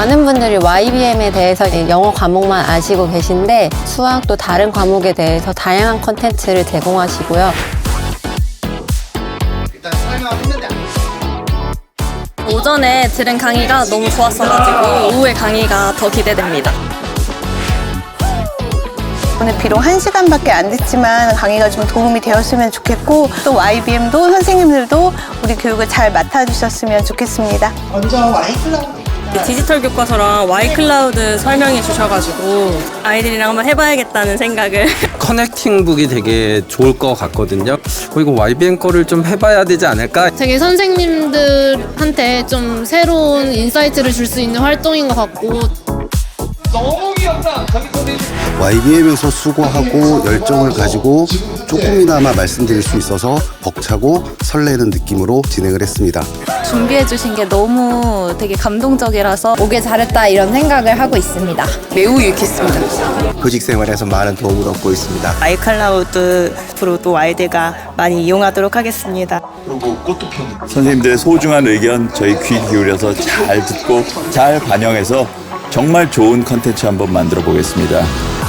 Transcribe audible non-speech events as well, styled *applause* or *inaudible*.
많은 분들이 YBM에 대해서 영어 과목만 아시고 계신데 수학 또 다른 과목에 대해서 다양한 컨텐츠를 제공하시고요. 일단 설명을 했는데 오전에 들은 강의가 너무 좋았어가지고 오후에 강의가 더 기대됩니다. 오늘 비록 한시간밖에안 됐지만 강의가 좀 도움이 되었으면 좋겠고 또 YBM도 선생님들도 우리 교육을 잘 맡아주셨으면 좋겠습니다. 먼저 와이클라우드 디지털 교과서랑 와이클라우드 설명해 주셔가지고 아이들이랑 한번 해봐야겠다는 생각을 *laughs* 커넥팅북이 되게 좋을 것 같거든요. 어, 이거 YBN 거를 좀 해봐야 되지 않을까? 되게 선생님들한테 좀 새로운 인사이트를 줄 수 있는 활동인 것 같고 YBM에서 수고하고 열정을 가지고 조금이나마 말씀드릴 수 있어서 벅차고 설레는 느낌으로 진행을 했습니다. 준비해 주신 게 너무 되게 감동적이라서 오길 잘했다 이런 생각을 하고 있습니다. 매우 유익했습니다. 교직 생활에서 많은 도움을 얻고 있습니다. 아이클라우드 프로도 아이들과 많이 이용하도록 하겠습니다. 선생님들의 소중한 의견 저희 귀 기울여서 잘 듣고 잘 반영해서 정말 좋은 컨텐츠 한번 만들어 보겠습니다.